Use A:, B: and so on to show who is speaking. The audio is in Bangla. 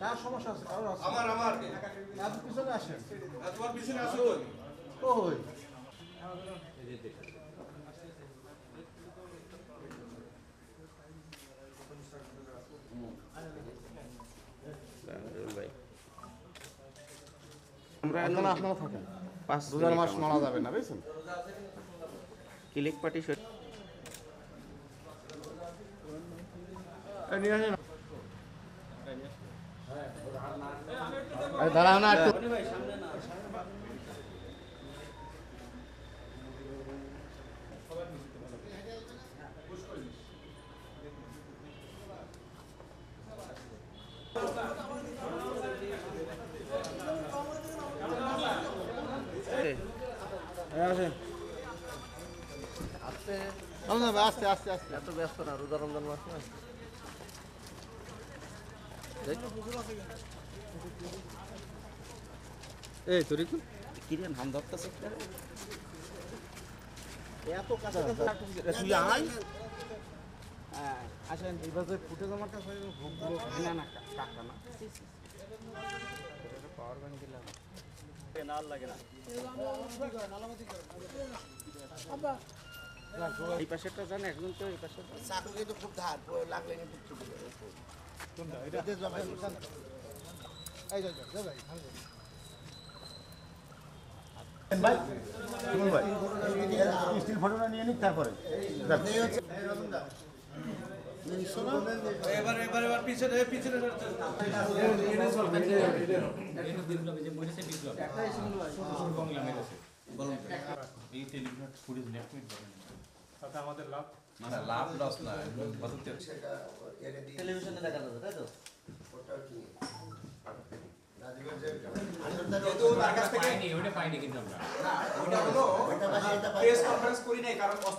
A: কার সমস্যা আছে কারোর আছে।
B: আমার আমার।
A: আপনি পিছনে আসেন।
B: আর তোমার পিছনে আসো।
C: ভাই আমরা
A: এখানে আপনারা থাকেন।
C: পাঁচ
A: রোজার মাস মারা যাবে না বুঝছেন?
C: ক্লিক পার্টি
A: নিয়ে আসেন। দাঁড়াও না একটু। আস্তে আস্তে আস্তে আস্তে।
D: এত ব্যস্ত না রোজা রমজান মাস না।
A: এই তরিকুল?
C: কিরেন হাম ধরতেছে
A: এত কাছে
C: তুই আয়।
A: হ্যাঁ আসেন এবার ফুটে জমাটা হয় ভোগগুলো
C: না না কাকা না। পাওয়ার ব্যাংক দিলাম এই পাশেরটা জানে একজন তো এই পাশেরটা।
D: চাকরি তো খুব ধার লাগলে কিন্তু
A: এই ভাই স্টিল ফটোটা নিয়ে নিক তারপরে।
B: এবার এবার এবার পিছনে পিছনে লাভ লস না
D: টেলিভিশনে দেখা যাবে তাই তো?
E: পাইনি ওটা পাইনি কিন্তু আমরা। ওটা হলো প্রেস কনফারেন্স করি নাই কারণ অস্ত্র